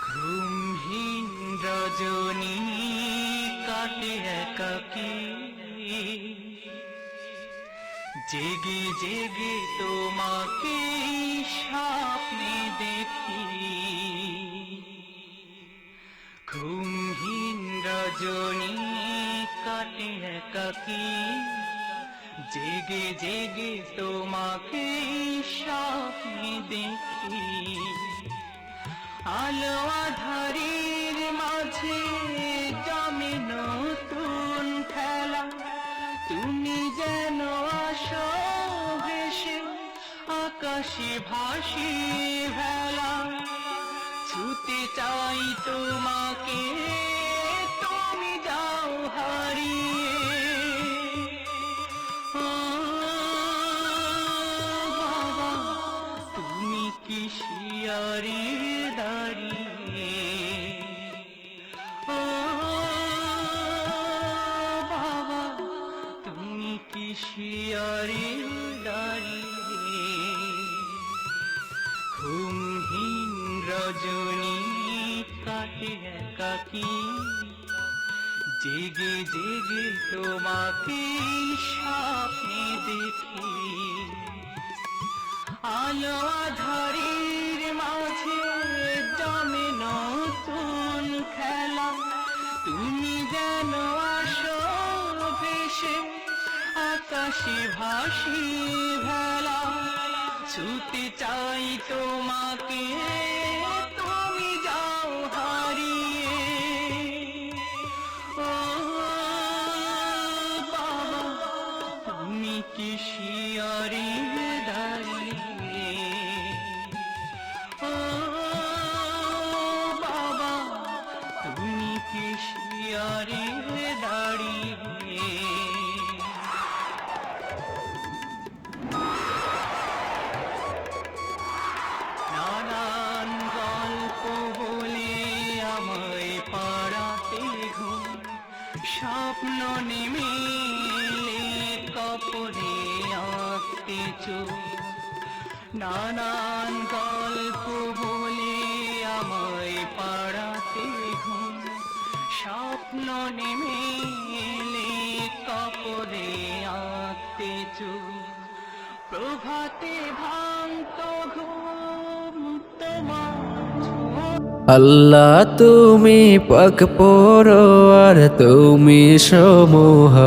ঘুমহীন রজনী কাটে একাকী। জেগে জেগে তোমাকে স্বপ্নে দেখি। ঘুমহীন রজনী কাটে একাকী জেগে জেগে তোমাকে স্বপ্নে দেখি। আলো আধারের মাঝে জমে নতুন খেলা। তুমি যেন আসো ভেসে আকাশে ভাসি ভেলা। ছুতে চাই তোমাকে তুমি যাও হারিয়ে। বাবা তুমি কি শিয়ারে? রজনী কাটে একাকী জেগে জেগে তোমাকে স্বপ্নে দেখি। আলো আধারের মাঝে জমে নতুন খেলা। তুমি যেন আসো ভেসে আকাশে ভাসি ভেলা। ছুটে চাই তোমাকে, তুমি যাও হারিয়ে। ও বাবা, তুমি কি শিয়ারে দাঁড়িয়ে? ও বাবা, তুমি কি শিয়ারে দাঁড়িয়ে? স্বপ্ন নেমে কপরে আঁকতে নানান গল্প বলে আমায় পাড়াতে ঘুম। স্বপ্ন নেমে কপরে আঁকতে প্রভাতে ভাঙত ঘুম। আল্লাহ তুমি পাক আর তুমি সমোহন।